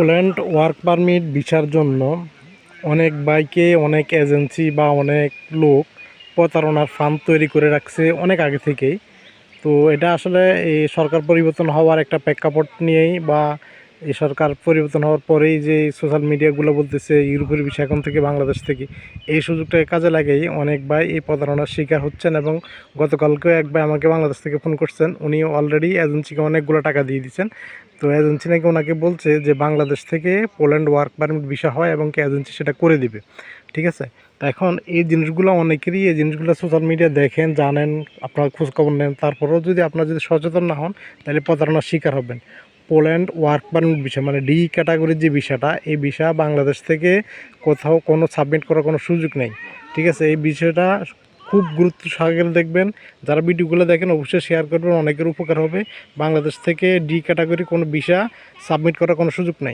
Poland work permit ভিসার জন্য অনেক বাইকে, অনেক এজেন্সি বা অনেক লোক প্রতারণার ফার্ম তৈরি করে রাখছে অনেক আগে থেকেই। তো এটা আসলে এই সরকার পরিবর্তন হওয়ার একটা প্রেক্ষাপট নিয়েই বা এই সরকার পরিবর্তন হওয়ার পরেই যে সোশ্যাল মিডিয়াগুলো বলতেছে, ইউরোপের বিষয় এখন থেকে বাংলাদেশ থেকে, এই সুযোগটাকে কাজে লাগেই অনেক ভাই এই প্রতারণার শিকার হচ্ছেন এবং গতকালকেও এক ভাই আমাকে বাংলাদেশ থেকে ফোন করছেন। উনি অলরেডি এজেন্সিকে অনেকগুলো টাকা দিয়ে দিচ্ছেন তো এজেন্সি নাকি ওনাকে বলছে যে বাংলাদেশ থেকে পোল্যান্ড ওয়ার্ক পারমিট ভিসা হয় এবং কি এজেন্সি সেটা করে দিবে। ঠিক আছে? তো এখন এই জিনিসগুলো অনেকেরই, এই জিনিসগুলো সোশ্যাল মিডিয়া দেখেন, জানেন, আপনারা খোঁজখবর নেন, তারপরেও যদি আপনারা যদি সচেতন না হন, তাহলে প্রতারণার শিকার হবেন। পোল্যান্ড ওয়ার্ক পারমিট ভিসা মানে ডি ক্যাটাগরির যে ভিসাটা এই ভিসা বাংলাদেশ থেকে কোথাও কোনো সাবমিট করার কোনো সুযোগ নেই। ঠিক আছে? এই বিষয়টা খুব গুরুত্ব সহকারে দেখবেন। যারা ভিডিওগুলো দেখেন, অবশ্যই শেয়ার করবেন। অনেকের উপকার হবে। বাংলাদেশ থেকে ডি ক্যাটাগরি কোনো ভিসা সাবমিট করার কোনো সুযোগ নেই।